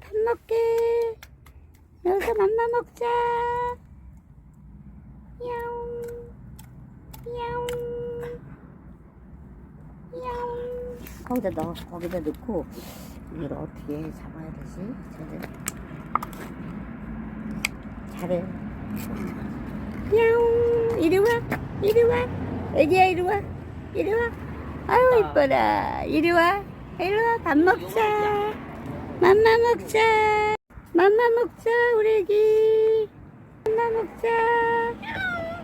밥 먹게. 여기서 맘마 먹자. 야옹. 야옹. 야옹. 거기다 넣어, 거기다 넣고, 이걸 어떻게 잡아야 되지? 제대로. 잘해. 야옹. 이리 와. 이리 와. 애기야, 이리 와. 이리 와. 아유, 이뻐라. 이리 와. 이리 와. 밥 먹자. 맘마 먹자. 맘마 먹자, 우리 애기. 맘마 먹자.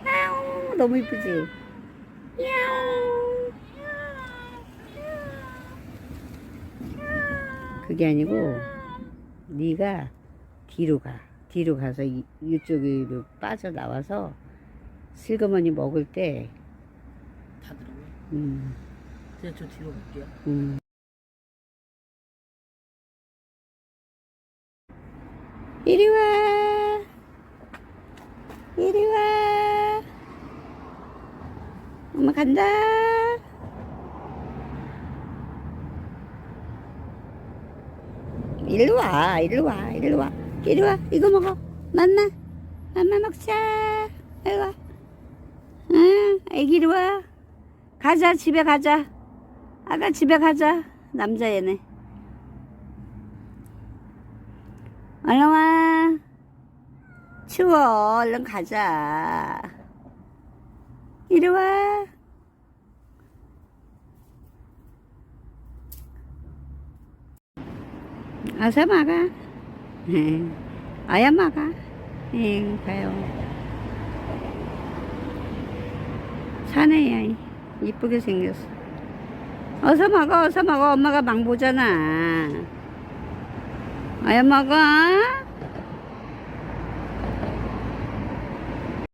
야옹. 너무 이쁘지? 야옹. 그게 아니고 네가 뒤로 가. 뒤로 가서 이, 이쪽으로 빠져나와서 슬그머니 먹을 때 다 들어오네. 음, 그냥 저 뒤로 갈게요. 음. 이리 와. 이리 와. 엄마 간다. 일로 와, 일로 와, 일로 와. 이리 와, 이거 먹어. 맘마. 맘마 먹자. 이리 와. 응, 애기 이리 와. 가자, 집에 가자. 아가 집에 가자. 남자애네. 얼른 와. 추워. 얼른 가자. 이리 와. 어서 막아. 아야 막아. 예, 가요. 사내야. 이쁘게 생겼어. 어서 먹어, 어서 먹어. 엄마가 망 보잖아. 아야 먹어.